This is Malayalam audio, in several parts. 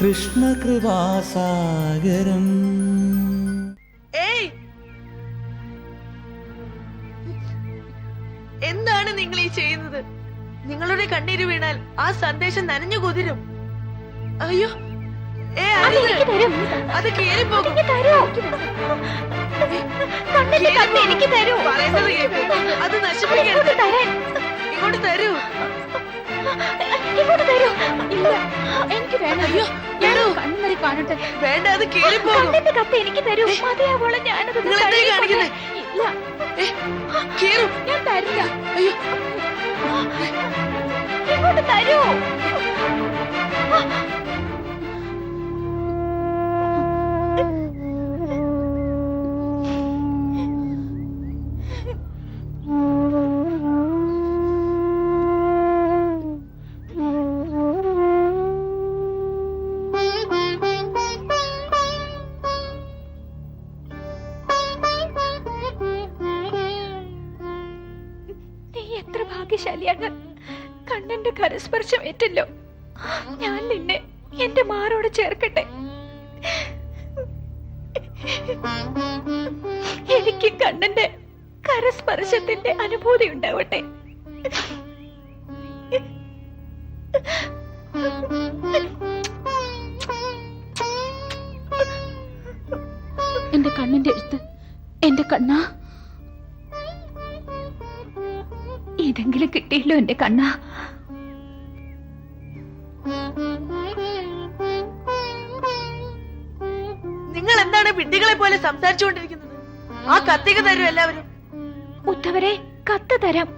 കൃഷ്ണകൃപാസാഗരം ഏയ്! എന്താണ് നിങ്ങൾ ഈ ചെയ്യുന്നത്? നിങ്ങളുടെ കണ്ണീര് വീണാൽ ആ സന്ദേശം നനഞ്ഞു കുതിരും. അയ്യോ! ഏ. അത് കേറി പോകും. കത്ത് എനിക്ക് തരൂ? പറയുന്നത് കേൾക്ക്. അത് നശിപ്പിക്കരുത്. ഇങ്ങോട്ട് തരൂ. ഇങ്ങോട്ട് തരൂ. ഇല്ല എനിക്ക് വേണം. അയ്യോ എടോ, കാണട്ടെ. വേണ്ട അത് കേറിപ്പോകും കണ്ണിന്റെ കത്ത് എനിക്ക് തരൂ. മതിയാവോളം ഞാനത് നിങ്ങൾ എന്താ ഈ കാണിക്കുന്നെ? ഇല്ല. ഏ, ഞാൻ തരില്ല അയ്യോ. ഇങ്ങോട്ട് തരൂ. ഭാഗ്യശാലിയാണ്. കണ്ണന്റെ കരസ്പർശം ഏറ്റല്ലോ. ഞാൻ നിന്നെ എന്റെ മാറോട് ചേർക്കട്ടെ. എനിക്ക് കണ്ണന്റെ കരസ്പർശത്തിന്റെ അനുഭൂതി ഉണ്ടാവട്ടെ. എന്റെ കണ്ണിന്റെ എഴുത്ത് എന്റെ കണ്ണാ. ഇതെങ്കിലും കിട്ടിയല്ലോ എന്റെ കണ്ണ. നിങ്ങൾ എന്താണ് പിണ്ടികളെ പോലെ സംസാരിച്ചുകൊണ്ടിരിക്കുന്നത്? ആ കത്തിക തരും എല്ലാവരും. ഉദ്ധവരെ കത്ത് തരാം.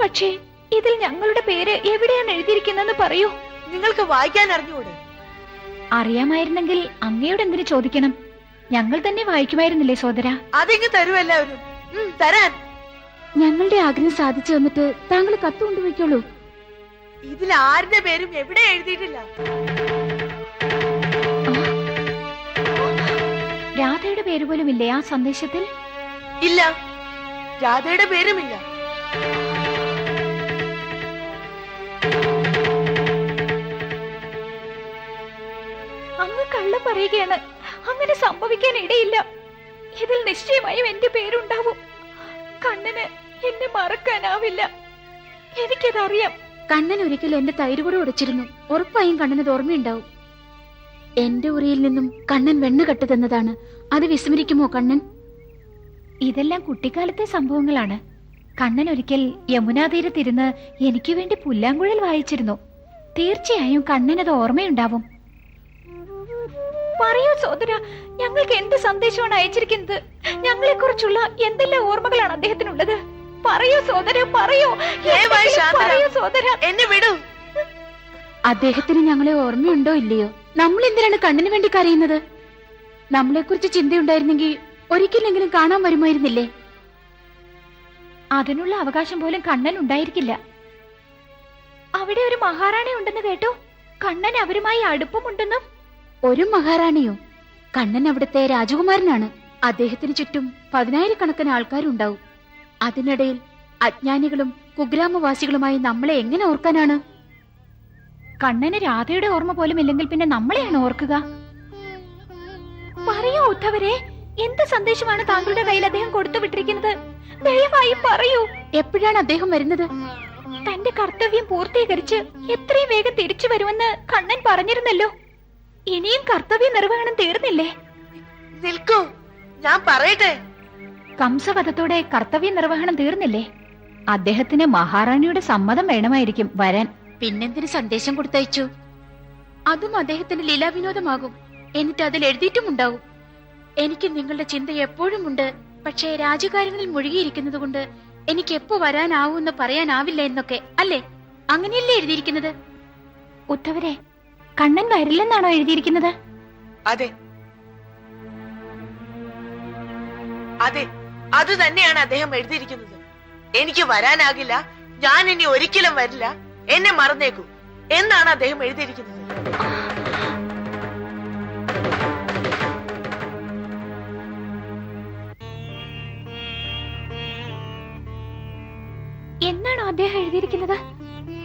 പക്ഷേ ഇതിൽ ഞങ്ങളുടെ പേര് എവിടെയാണ് എഴുതിയിരിക്കുന്നതെന്ന് പറയൂ. നിങ്ങൾക്ക് വായിക്കാൻ അറിഞ്ഞുകൂടെ? അറിയാമായിരുന്നെങ്കിൽ അങ്ങയോട് എന്തിനു ചോദിക്കണം? ഞങ്ങൾ തന്നെ വായിക്കുമായിരുന്നില്ലേ സോദര? അതിങ്ങ് തരും എല്ലാവരും. തരാൻ. ഞങ്ങളുടെ ആഗ്രഹം സാധിച്ചു വന്നിട്ട് താങ്കൾ കത്ത് കൊണ്ടുപോയിക്കോളൂ. ഇതിൽ ആരുടെ പേരും എവിടെ എഴുതിയിട്ടില്ല? രാധയുടെ പേര് പോലും ഇല്ലേ ആ സന്ദേശത്തിൽ? ഇല്ല. രാധയുടെ പേരുമില്ല അങ്ങ് കള്ളം പറയുകയാണ്. അങ്ങനെ സംഭവിക്കാൻ ഇടയില്ല. ഇതിൽ നിശ്ചയമായും എന്റെ പേരുണ്ടാവും. കണ്ണന് എന്നെ മറക്കാനാവില്ല. എനിക്കതറിയാം. കണ്ണൻ ഒരിക്കൽ എന്റെ തൈര് കൂടെ ഉടച്ചിരുന്നു. ഉറപ്പായും കണ്ണനത് ഓർമ്മയുണ്ടാവും. എന്റെ ഉറിയിൽ നിന്നും കണ്ണൻ വെണ്ണ കെട്ടു തന്നതാണ് അത് വിസ്മരിക്കുമോ കണ്ണൻ? ഇതെല്ലാം കുട്ടിക്കാലത്തെ സംഭവങ്ങളാണ്. കണ്ണൻ ഒരിക്കൽ യമുനാതീരത്തിരുന്ന് എനിക്ക് വേണ്ടി പുല്ലാങ്കുഴൽ വായിച്ചിരുന്നു. തീർച്ചയായും കണ്ണനത് ഓർമ്മയുണ്ടാവും. പറയൂ സോദര ഞങ്ങൾക്ക് എന്ത് സന്ദേശമാണ് അയച്ചിരിക്കുന്നത്? ഞങ്ങളെ കുറിച്ചുള്ള എന്തെല്ലാം ഓർമ്മകളാണ് അദ്ദേഹത്തിനുള്ളത്? പറയൂ സോദര പറയൂ. സോദര. എന്നെ വിടൂ. അദ്ദേഹത്തിന് ഞങ്ങളെ ഓർമ്മയുണ്ടോ ഇല്ലയോ? നമ്മൾ എന്തിനാണ് കണ്ണിന് വേണ്ടി കരയുന്നത്? നമ്മളെ കുറിച്ച് ചിന്തയുണ്ടായിരുന്നെങ്കിൽ ഒരിക്കലെങ്കിലും കാണാൻ വരുമായിരുന്നില്ലേ? അതിനുള്ള അവകാശം പോലും കണ്ണൻ ഉണ്ടായിരിക്കില്ല. അവിടെ ഒരു മഹാറാണി ഉണ്ടെന്ന് കേട്ടു. കണ്ണൻ അവരുമായി അടുപ്പമുണ്ടെന്നും. ഒരു മഹാറാണിയോ? കണ്ണൻ അവിടുത്തെ രാജകുമാരനാണ്. അദ്ദേഹത്തിന് ചുറ്റും പതിനായിരക്കണക്കിന് ആൾക്കാരുണ്ടാവും. അതിനിടയിൽ അജ്ഞാനികളും കുഗ്രാമവാസികളുമായി നമ്മളെ എങ്ങനെ ഓർക്കാനാണ്? കണ്ണന് രാധയുടെ ഓർമ്മ പോലും ഇല്ലെങ്കിൽ പിന്നെ നമ്മളെയാണ് ഓർക്കുക. പറയൂ ഉദ്ധവരെ എന്ത് സന്ദേശമാണ് താങ്കളുടെ കയ്യിൽ അദ്ദേഹം കൊടുത്തു വിട്ടിരിക്കുന്നത്? ദയവായി പറയൂ. എപ്പോഴാണ് അദ്ദേഹം വരുന്നത്? തന്റെ കർത്തവ്യം പൂർത്തീകരിച്ച് എത്രയും വേഗം തിരിച്ചു വരുമെന്ന് കണ്ണൻ പറഞ്ഞിരുന്നല്ലോ. ഇനിയും കർത്തവ്യ നിർവഹണം തീർന്നില്ലേ? നിൽക്കൂ. ഞാൻ പറയട്ടെ. കംസവധത്തോടെ കർത്തവ്യ നിർവഹണം തീർന്നില്ലേ? അദ്ദേഹത്തിന് മഹാറാണിയുടെ സമ്മതം വേണമായിരിക്കും വരാൻ. പിന്നെന്തിന് സന്ദേശം കൊടുത്തയച്ചു? അതും അദ്ദേഹത്തിന്റെ ലീലാവിനോദമാകും. എന്നിട്ട് അതിൽ എഴുതിയിട്ടുമുണ്ടാവും. എനിക്ക് നിങ്ങളുടെ ചിന്ത എപ്പോഴും ഉണ്ട് പക്ഷേ രാജകാര്യങ്ങളിൽ മുഴുകിയിരിക്കുന്നത് കൊണ്ട് എനിക്ക് എപ്പോ വരാനാവൂന്ന് പറയാനാവില്ല എന്നൊക്കെ അല്ലേ? അങ്ങനെയല്ലേ എഴുതിയിരിക്കുന്നത്? ഉദ്ധവരെ കണ്ണൻ വരില്ലെന്നാണോ എഴുതിയിരിക്കുന്നത്? അതെ. അതെ. അത് തന്നെയാണ് അദ്ദേഹം എഴുതിയിരിക്കുന്നത്. എനിക്ക് വരാനാകില്ല. ഞാൻ ഇനി ഒരിക്കലും വരില്ല. എന്നെ മറന്നേക്കൂ. എന്നാണ് അദ്ദേഹം എഴുതിയിരിക്കുന്നത്. എന്നാണ് അദ്ദേഹം എഴുതിയിരിക്കുന്നത്?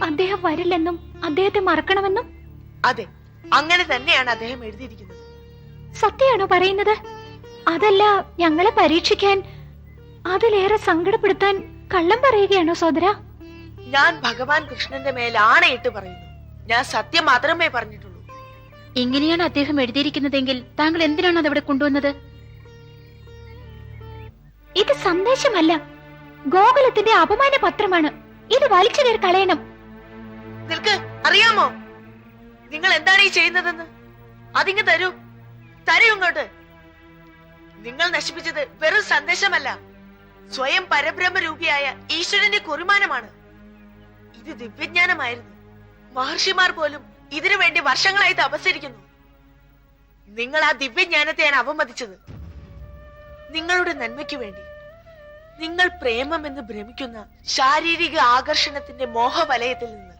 അദ്ദേഹം വരില്ലെന്നും അദ്ദേഹത്തെ മറക്കണമെന്നും? അതെ അങ്ങനെ തന്നെയാണ് അദ്ദേഹം എഴുതിയിരിക്കുന്നത്. സത്യമാണോ പറയുന്നത്? അതല്ല ഞങ്ങളെ പരീക്ഷിക്കാൻ അതിലേറെ സങ്കടപ്പെടുത്താൻ കള്ളം പറയുകയാണോ സോദര? ഞാൻ ഭഗവാൻ കൃഷ്ണന്റെ മേൽ ആണയിട്ട് പറയുന്നു. ഞാൻ സത്യം മാത്രമേ പറഞ്ഞിട്ടുള്ളൂ. എങ്ങനെയാണ് അദ്ദേഹം എഴുതിയിരിക്കുന്നതെങ്കിൽ താങ്കൾ എന്തിനാണ് അതവിടെ കൊണ്ടുവന്നത്? ഇത് സന്ദേശമല്ല. ഗോകുലത്തിന്റെ അപമാന പത്രമാണ് ഇത് വലിച്ചു കയറി കളയണം. നിൽക്ക് അറിയാമോ? നിങ്ങൾ എന്താണ് ഈ ചെയ്യുന്നതെന്ന്? അതിങ്ങ് തരൂ. തരൂ ഇങ്ങോട്ട്. നിങ്ങൾ നശിപ്പിച്ചത് വെറും സന്ദേശമല്ല. സ്വയം പരബ്രഹ്മരൂപിയായ ഈശ്വരന്റെ കുറിമാനമാണ്. ഇത് ദിവ്യജ്ഞാനമായിരുന്നു. മഹർഷിമാർ പോലും ഇതിനു വേണ്ടി വർഷങ്ങളായി തപസരിക്കുന്നു നിങ്ങൾ ആ ദിവ്യജ്ഞാനത്തെയാണ് അവമതിച്ചത്. നിങ്ങളുടെ നന്മയ്ക്ക് വേണ്ടി. നിങ്ങൾ പ്രേമമെന്ന് ഭ്രമിക്കുന്ന ശാരീരിക ആകർഷണത്തിന്റെ മോഹവലയത്തിൽ നിന്ന്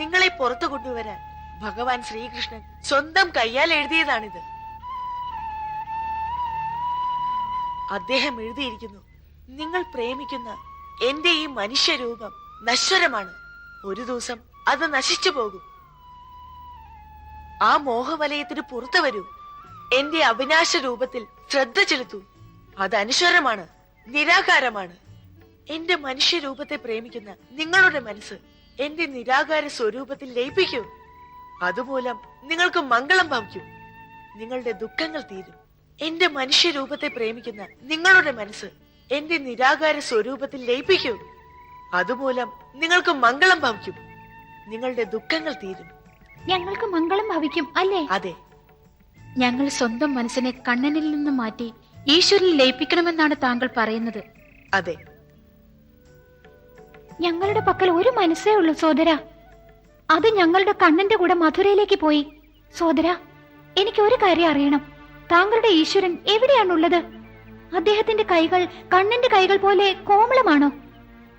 നിങ്ങളെ പുറത്തു കൊണ്ടുവരാൻ ഭഗവാൻ ശ്രീകൃഷ്ണൻ സ്വന്തം കയ്യാൽ എഴുതിയതാണിത്. അദ്ദേഹം എഴുതിയിരിക്കുന്നു. നിങ്ങൾ പ്രേമിക്കുന്ന എന്റെ ഈ മനുഷ്യരൂപം നശ്വരമാണ്. ഒരു ദിവസം അത് നശിച്ചു പോകും. ആ മോഹവലയത്തിന് പുറത്തു വരൂ. എന്റെ അവിനാശ രൂപത്തിൽ ശ്രദ്ധ ചെലുത്തൂ. അത് അനശ്വരമാണ് നിരാകാരമാണ്. എന്റെ മനുഷ്യരൂപത്തെ പ്രേമിക്കുന്ന നിങ്ങളുടെ മനസ്സ് എന്റെ നിരാകാര സ്വരൂപത്തിൽ ലയിപ്പിക്കൂ. അതുമൂലം നിങ്ങൾക്ക് മംഗളം ഭവിക്കും. നിങ്ങളുടെ ദുഃഖങ്ങൾ തീരും. എന്റെ മനുഷ്യരൂപത്തെ പ്രേമിക്കുന്ന നിങ്ങളുടെ മനസ്സ് എന്റെ നിരാകാര സ്വരൂപത്തിൽ ലയിപ്പിക്കൂ. അതുമൂലം നിങ്ങൾക്ക് മംഗളം ഭവിക്കും. നിങ്ങളുടെ ദുഃഖങ്ങൾ തീരും. ഞങ്ങൾക്ക് മംഗളം ഭവിക്കും അല്ലേ? അതെ. ഞങ്ങൾ സ്വന്തം മനസ്സിനെ കണ്ണനിൽ നിന്ന് മാറ്റി ഈശ്വരനിൽ ലയിപ്പിക്കണമെന്നാണ് താങ്കൾ പറയുന്നത്. അതെ. ഞങ്ങളുടെ പക്കൽ ഒരു മനസ്സേ ഉള്ളൂ സോദര. അത് ഞങ്ങളുടെ കണ്ണന്റെ കൂടെ മധുരയിലേക്ക് പോയി. സോദര എനിക്ക് ഒരു കാര്യം അറിയണം. താങ്കളുടെ ഈശ്വരൻ എവിടെയാണുള്ളത്? അദ്ദേഹത്തിന്റെ കൈകൾ കണ്ണന്റെ കൈകൾ പോലെ കോമളമാണോ?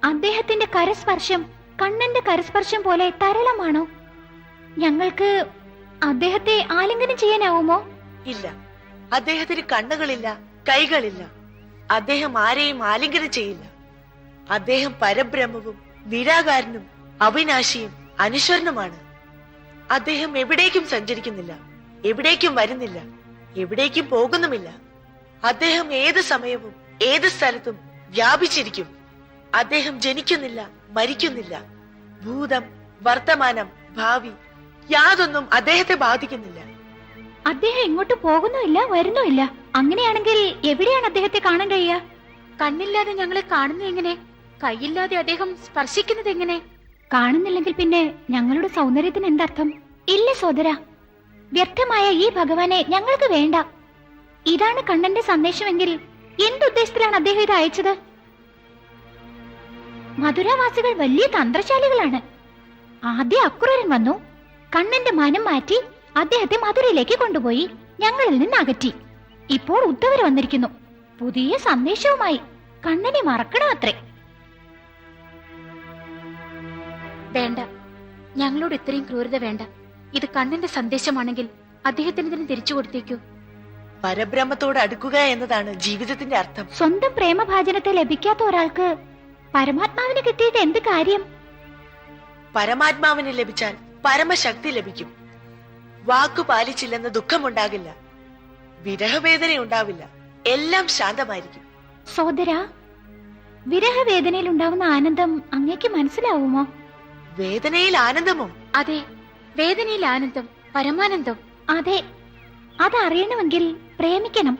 അദ്ദേഹത്തിന്റെ കരസ്പർശം കണ്ണന്റെ കരസ്പർശം പോലെ തരളമാണോ? ഞങ്ങൾക്ക് അദ്ദേഹത്തെ ആലിംഗനം ചെയ്യാനാവുമോ? ഇല്ല. അദ്ദേഹത്തിന് കണ്ണുകളില്ല കൈകളില്ല. അദ്ദേഹം ആരെയും ആലിംഗനം ചെയ്യില്ല. അദ്ദേഹം പരബ്രഹ്മവും നിരാകാരനും അവിനാശിയും അനുശ്വരനുമാണ്. അദ്ദേഹം എവിടേക്കും സഞ്ചരിക്കുന്നില്ല എവിടേക്കും വരുന്നില്ല എവിടേക്കും പോകുന്നുമില്ല. അദ്ദേഹം ഏത് സമയവും ഏത് സ്ഥലത്തും വ്യാപിച്ചിരിക്കും. അദ്ദേഹം ജനിക്കുന്നില്ല മരിക്കുന്നില്ല. ഭൂതം വർത്തമാനം ഭാവി യാതൊന്നും അദ്ദേഹത്തെ ബാധിക്കുന്നില്ല. അദ്ദേഹം എങ്ങോട്ട് പോകുന്നുമില്ല വരുന്നുമില്ല അങ്ങനെയാണെങ്കിൽ എവിടെയാണ് അദ്ദേഹത്തെ കാണാൻ കഴിയുക? കണ്ണില്ലാതെ ഞങ്ങളെ കാണുന്നത് എങ്ങനെ? കൈയില്ലാതെ അദ്ദേഹം സ്പർശിക്കുന്നത് എങ്ങനെ? കാണുന്നില്ലെങ്കിൽ പിന്നെ ഞങ്ങളുടെ സൗന്ദര്യത്തിന് എന്തർത്ഥം? ഇല്ല സോദര. വ്യർത്ഥമായ ഈ ഭഗവാനെ ഞങ്ങൾക്ക് വേണ്ട. ഇതാണ് കണ്ണന്റെ സന്ദേശമെങ്കിൽ എന്തുദ്ദേശത്തിലാണ് അദ്ദേഹം ഇത് അയച്ചത്? മധുരാവാസികൾ വലിയ തന്ത്രശാലികളാണ്. ആദ്യ അക്രൂരൻ വന്നു കണ്ണന്റെ മനം മാറ്റി അദ്ദേഹത്തെ മധുരയിലേക്ക് കൊണ്ടുപോയി ഞങ്ങളിൽ നിന്ന് അകറ്റി. ഇപ്പോൾ ഉദ്ധവർ വന്നിരിക്കുന്നു. പുതിയ സന്ദേശവുമായി കണ്ണനെ മറക്കണം അത്രേ. വേണ്ട. ഞങ്ങളോട് ഇത്രയും ക്രൂരത വേണ്ട. ഇത് കണ്ണന്റെ സന്ദേശമാണെങ്കിൽ അദ്ദേഹത്തിന് ഇതിന് തിരിച്ചു കൊടുത്തേക്കൂ. പരബ്രഹ്മത്തോട് അടുക്കുക എന്നതാണ് ജീവിതത്തിന്റെ അർത്ഥം. സ്വന്തം പ്രേമഭാചനത്തെ ലഭിക്കാത്ത ഒരാൾക്ക് പരമാത്മാവിന് കിട്ടിയിട്ട് എന്ത് കാര്യം? പരമാത്മാവിന് ലഭിച്ചാൽ പരമശക്തി ലഭിക്കും. വാക്കു പാലിച്ചില്ലെന്ന് ദുഃഖമുണ്ടാകില്ല. വിരഹവേദന ഉണ്ടാവില്ല. എല്ലാം ശാന്തമായിരിക്കും. സോദര വിരഹവേദനയിൽ ഉണ്ടാവുന്ന ആനന്ദം അങ്ങേക്ക് മനസ്സിലാവുമോ? വേദനയിൽ ആനന്ദമോ? അതെ വേദനയിൽ ആനന്ദം പരമാനന്ദം. അതെ അതറിയണമെങ്കിൽ പ്രേമിക്കണം.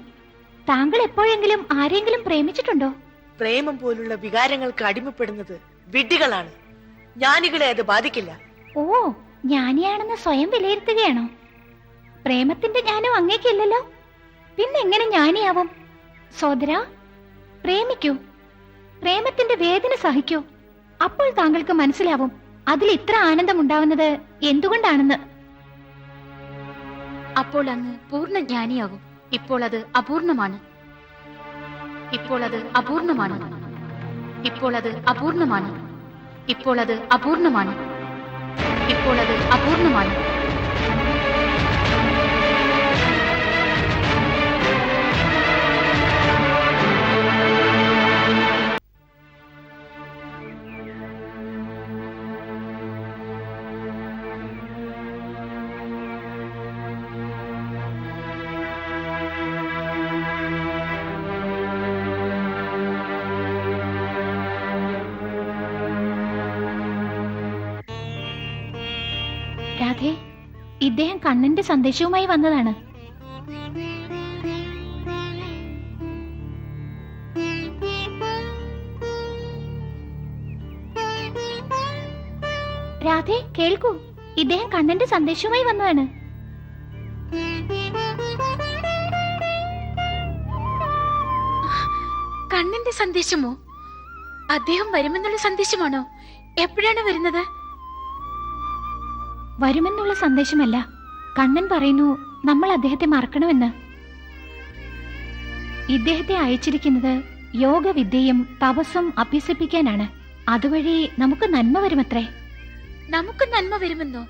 താങ്കൾ എപ്പോഴെങ്കിലും ആരെങ്കിലും പ്രേമിച്ചിട്ടുണ്ടോ? പ്രേമം പോലുള്ള വികാരങ്ങൾക്ക് അടിമപ്പെടുന്നത് വിഡ്ഢികളാണ്. ജ്ഞാനികളെ അത് ബാധിക്കില്ല. ഓ ജ്ഞാനിയാണെന്ന് സ്വയം വിലയിരുത്തുകയാണോ? പ്രേമത്തിന്റെ ജ്ഞാനം അങ്ങേക്കില്ലല്ലോ. പിന്നെങ്ങനെ ജ്ഞാനിയാവും? സോദര പ്രേമിക്കൂ. പ്രേമത്തിന്റെ വേദന സഹിക്കൂ. അപ്പോൾ താങ്കൾക്ക് മനസ്സിലാവും അതിൽ ഇത്ര ആനന്ദം ഉണ്ടാവുന്നത് എന്തുകൊണ്ടാണെന്ന്. അപ്പോൾ അങ്ങ് പൂർണ ജ്ഞാനിയാകും. ഇപ്പോൾ അത് അപൂർണമാണ്. ഇപ്പോൾ അത് അപൂർണമാണ്. ഇപ്പോൾ അത് അപൂർണമാണ്. ഇപ്പോൾ അത് അപൂർണമാണ്. ഇപ്പോൾ അത് അപൂർണമാണ്. സന്ദേശവുമായി വന്നതാണ്. രാധേ കേൾക്കൂ. ഇദ്ദേഹം കണ്ണന്റെ സന്ദേശവുമായി വന്നതാണ്. കണ്ണന്റെ സന്ദേശമോ? അദ്ദേഹം വരുമെന്നുള്ള സന്ദേശമാണോ? എപ്പോഴാണ് വരുന്നത്? വരുമെന്നുള്ള സന്ദേശമല്ല. കണ്ണൻ പറയുന്നു നമ്മൾ അദ്ദേഹത്തെ മറക്കണമെന്ന്. ഇദ്ദേഹത്തെ അയച്ചിരിക്കുന്നത് യോഗവിദ്യയും തപസ്സും അഭ്യസിപ്പിക്കാനാണ്. അതുവഴി നമുക്ക് നന്മ വരുമത്രേ. നമുക്ക് നന്മ വരുമെന്നോ?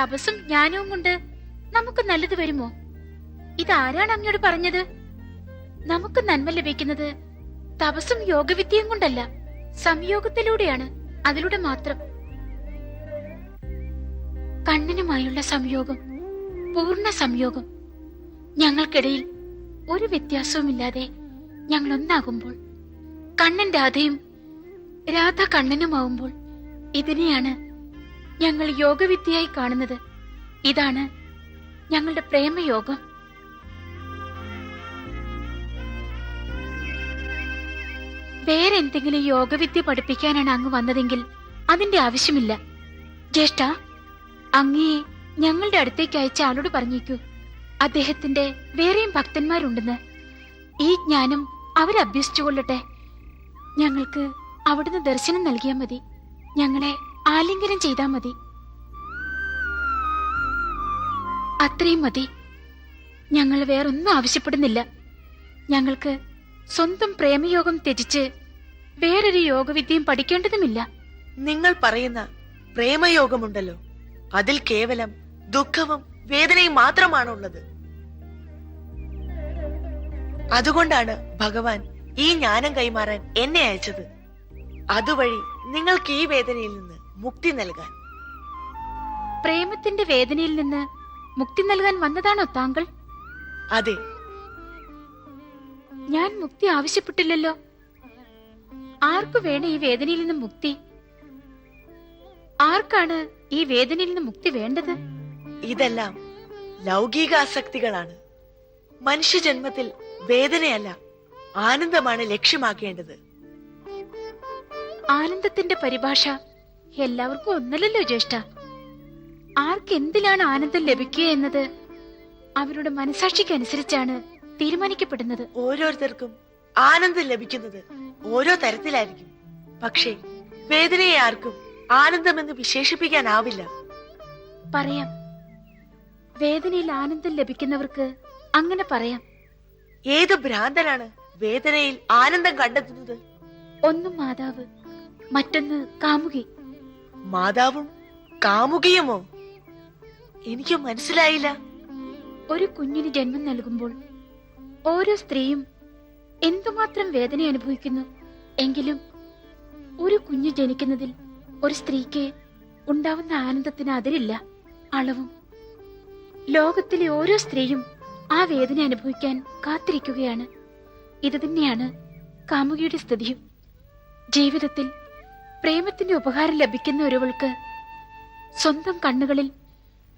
തപസ്സും ജ്ഞാനവും കൊണ്ട് നമുക്ക് നല്ലത് വരുമോ? ഇതാരാണ് അങ്ങോട് പറഞ്ഞത്? നമുക്ക് നന്മ ലഭിക്കുന്നത് തപസ്സും യോഗവിദ്യയും കൊണ്ടല്ല സംയോഗത്തിലൂടെയാണ് അതിലൂടെ മാത്രം. കണ്ണിനുമായുള്ള സംയോഗം പൂർണ സംയോഗം. ഞങ്ങൾക്കിടയിൽ ഒരു വ്യത്യാസവുമില്ലാതെ ഞങ്ങൾ ഒന്നാകുമ്പോൾ കണ്ണൻ രാധയും രാധ കണ്ണനുമാവുമ്പോൾ ഇതിനെയാണ് ഞങ്ങൾ യോഗവിദ്യയായി കാണുന്നത്. ഇതാണ് ഞങ്ങളുടെ പ്രേമയോഗം. വേറെന്തെങ്കിലും യോഗവിദ്യ പഠിപ്പിക്കാനാണ് അങ്ങ് വന്നതെങ്കിൽ അതിന്റെ ആവശ്യമില്ല. ജ്യേഷ്ഠ അങ്ങയെ ഞങ്ങളുടെ അടുത്തേക്ക് അയച്ച ആളോട് പറഞ്ഞേക്കൂ. അദ്ദേഹത്തിന്റെ വേറെയും ഭക്തന്മാരുണ്ടെന്ന്. ഈ ജ്ഞാനം അവരഭ്യസിച്ചു കൊള്ളട്ടെ. ഞങ്ങൾക്ക് അവിടുന്ന് ദർശനം നൽകിയാൽ മതി. ഞങ്ങളെ ആലിംഗനം ചെയ്താൽ മതി. അത്രയും മതി. ഞങ്ങൾ വേറൊന്നും ആവശ്യപ്പെടുന്നില്ല. ഞങ്ങൾക്ക് സ്വന്തം പ്രേമയോഗം ത്യജിച്ച് വേറൊരു യോഗവിദ്യയും പഠിക്കേണ്ടതുമില്ല. നിങ്ങൾ പറയുന്ന പ്രേമയോഗമുണ്ടല്ലോ. അതിൽ കേവലം ദുഃഖവും വേദനയും മാത്രമാണ് ഉള്ളത് അതുകൊണ്ടാണ് ഭഗവാൻ ഈ ജ്ഞാനം കൈമാറാൻ എന്നെ അയച്ചത്. അതുവഴി നിങ്ങൾക്ക് ഈ വേദനയിൽ നിന്ന് മുക്തി നൽകാൻ. പ്രേമത്തിന്റെ വേദനയിൽ നിന്ന് മുക്തി നൽകാൻ വന്നതാണോ താങ്കൾ? അതെ. ഞാൻ മുക്തി ആവശ്യപ്പെട്ടില്ലല്ലോ. ആർക്കു വേണം ഈ വേദനയിൽ നിന്ന് മുക്തി? ആർക്കാണ് ഈ വേദനയിൽ നിന്ന് മുക്തി വേണ്ടത്? ഇതെല്ലാം ലൗകിക ആസക്തികളാണ് മനുഷ്യജന്മത്തിൽ വേദനയല്ല ആനന്ദമാണ് ലക്ഷ്യമാക്കേണ്ടത്. ആനന്ദത്തിന്റെ പരിഭാഷ എല്ലാവർക്കും ഒന്നല്ലല്ലോ ജ്യേഷ്ഠ. ആർക്കെന്തിലാണ് ആനന്ദം ലഭിക്കുക എന്നത് അവരുടെ മനസാക്ഷിക്ക് അനുസരിച്ചാണ് തീരുമാനിക്കപ്പെടുന്നത്. ഓരോരുത്തർക്കും ആനന്ദം ലഭിക്കുന്നത് ഓരോ തരത്തിലായിരിക്കും. പക്ഷേ വേദനയെ ആർക്കും ആനന്ദമെന്ന് വിശേഷിപ്പിക്കാനാവില്ല. പറയാം. വേദനയിൽ ആനന്ദം ലഭിക്കുന്നവർക്ക് അങ്ങനെ പറയാം. ഏത് ഭ്രാന്തനാണ് വേദനയിൽ ആനന്ദം കണ്ടെത്തുന്നത്? ഒന്നും മാതാവ് മറ്റൊന്ന് കാമുകി. മാതാവും കാമുകിയുമോ? എനിക്ക് മനസ്സിലായില്ല. ഒരു കുഞ്ഞിന് ജന്മം നൽകുമ്പോൾ ഓരോ സ്ത്രീയും എന്തുമാത്രം വേദന അനുഭവിക്കുന്നു? എങ്കിലും ഒരു കുഞ്ഞ് ജനിക്കുന്നതിൽ ഒരു സ്ത്രീക്ക് ഉണ്ടാവുന്ന ആനന്ദത്തിന് അതിരില്ല അളവും. ലോകത്തിലെ ഓരോ സ്ത്രീയും ആ വേദന അനുഭവിക്കാൻ കാത്തിരിക്കുകയാണ്. ഇത് തന്നെയാണ് കാമുകിയുടെ സ്ഥിതിയും. ജീവിതത്തിൽ പ്രേമത്തിന്റെ ഉപകാരം ലഭിക്കുന്ന ഒരുവൾക്ക് സ്വന്തം കണ്ണുകളിൽ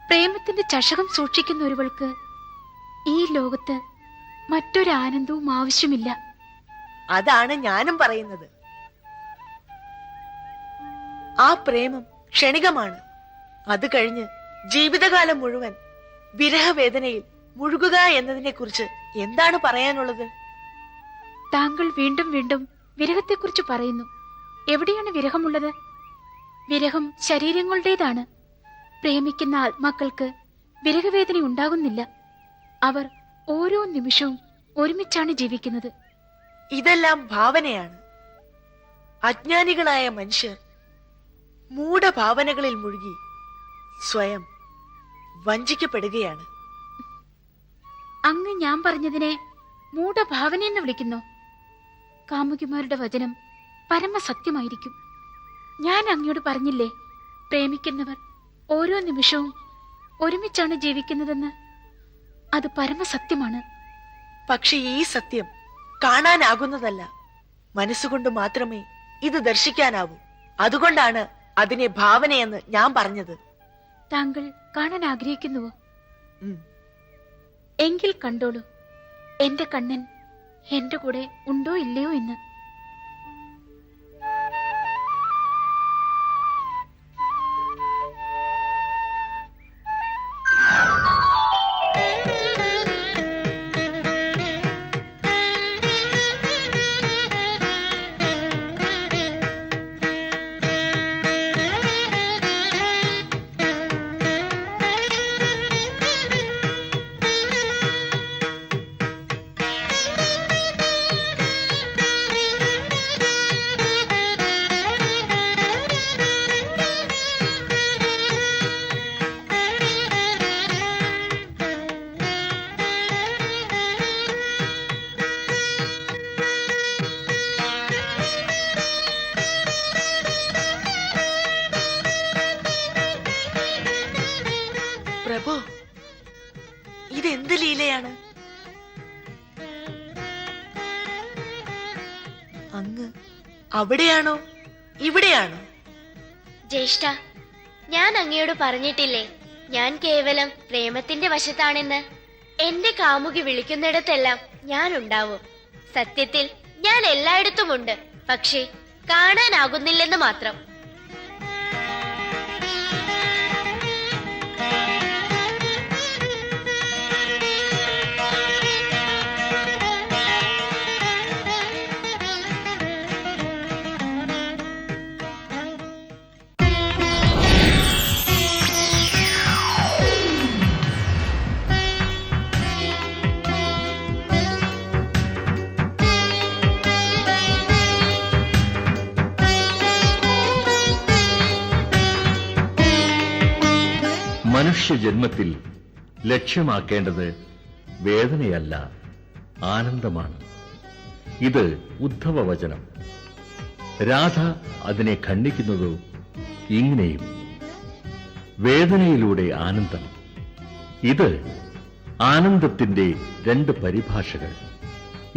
പ്രേമത്തിന്റെ ചഷകം സൂക്ഷിക്കുന്ന ഒരുവൾക്ക് ഈ ലോകത്ത് മറ്റൊരു ആനന്ദവും ആവശ്യമില്ല. അതാണ് ഞാനും പറയുന്നത്. ആ പ്രേമം ക്ഷണികമാണ്. അത് കഴിഞ്ഞ് ജീവിതകാലം മുഴുവൻ വിരഹവേദനയിൽ മുഴുകുക എന്നതിനെ കുറിച്ച് എന്താണ് പറയാനുള്ളത്? താങ്കൾ വീണ്ടും വീണ്ടും വിരഹത്തെക്കുറിച്ച് പറയുന്നു. എവിടെയാണ് വിരഹമുള്ളത്? വിരഹം ശരീരങ്ങളുടേതാണ്. പ്രേമിക്കുന്ന ആത്മാക്കൾക്ക് വിരഹവേദന ഉണ്ടാകുന്നില്ല. അവർ ഓരോ നിമിഷവും ഒരുമിച്ചാണ് ജീവിക്കുന്നത്. ഇതെല്ലാം ഭാവനയാണ്. അജ്ഞാനികളായ മനുഷ്യർ മൂഢഭാവനകളിൽ മുഴുകി സ്വയം വഞ്ചിക്കപ്പെടുകയാണ്. അങ്ങ് ഞാൻ പറഞ്ഞതിനെ മൂഢഭാവന എന്ന് വിളിക്കുന്നു. കാമുകിമാരുടെ വചനം പരമസത്യമായിരിക്കും. ഞാൻ അങ്ങയോട് പറഞ്ഞില്ലേ പ്രേമിക്കുന്നവർ ഓരോ നിമിഷവും ഒരുമിച്ചാണ് ജീവിക്കുന്നതെന്ന്. അത് പരമസത്യമാണ്. പക്ഷെ ഈ സത്യം കാണാനാകുന്നതല്ല. മനസ്സുകൊണ്ട് മാത്രമേ ഇത് ദർശിക്കാനാവൂ. അതുകൊണ്ടാണ് അതിനെ ഭാവനയെന്ന് ഞാൻ പറഞ്ഞത്. താങ്കൾ കാണാൻ ആഗ്രഹിക്കുന്നുവോ? ഉം. എങ്കിൽ കണ്ടോളൂ. എന്റെ കണ്ണൻ എന്റെ കൂടെ ഉണ്ടോ ഇല്ലയോ എന്ന്. അവിടെയാണോ? ഇവിടെയാണോ? ജ്യേഷ്ഠ ഞാൻ അങ്ങയോട് പറഞ്ഞിട്ടില്ലേ ഞാൻ കേവലം പ്രേമത്തിന്റെ വശത്താണെന്ന്. എന്റെ കാമുകി വിളിക്കുന്നിടത്തെല്ലാം ഞാൻ ഉണ്ടാവും സത്യത്തിൽ ഞാൻ എല്ലായിടത്തുമുണ്ട് പക്ഷേ കാണാനാകുന്നില്ലെന്ന് മാത്രം. മനുഷ്യജന്മത്തിൽ ലക്ഷ്യമാക്കേണ്ടത് വേദനയല്ല ആനന്ദമാണ്. ഇത് ഉദ്ധവ വചനം രാധ അതിനെ ഖണ്ഡിക്കുന്നതോ ഇങ്ങനെയും. വേദനയിലൂടെ ആനന്ദം. ഇത് ആനന്ദത്തിന്റെ രണ്ട് പരിഭാഷകൾ.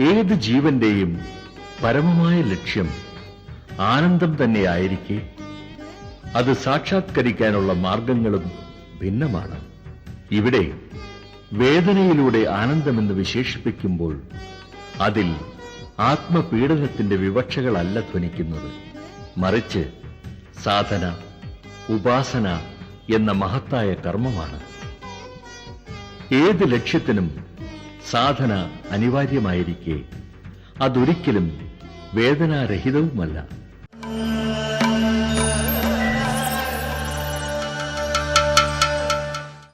ഏത് ജീവന്റെയും പരമമായ ലക്ഷ്യം ആനന്ദം തന്നെയായിരിക്കെ. അത് സാക്ഷാത്കരിക്കാനുള്ള മാർഗങ്ങളും ഭിന്നമാണ്. ഇവിടെ വേദനയിലൂടെ ആനന്ദമെന്ന് വിശേഷിപ്പിക്കുമ്പോൾ അതിൽ ആത്മപീഡനത്തിന്റെ വിവക്ഷകളല്ല ധ്വനിക്കുന്നത്. മറിച്ച് സാധന ഉപാസന എന്ന മഹത്തായ കർമ്മമാണ്. ഏത് ലക്ഷ്യത്തിനും സാധന അനിവാര്യമായിരിക്കെ അതൊരിക്കലും വേദനാരഹിതവുമല്ല.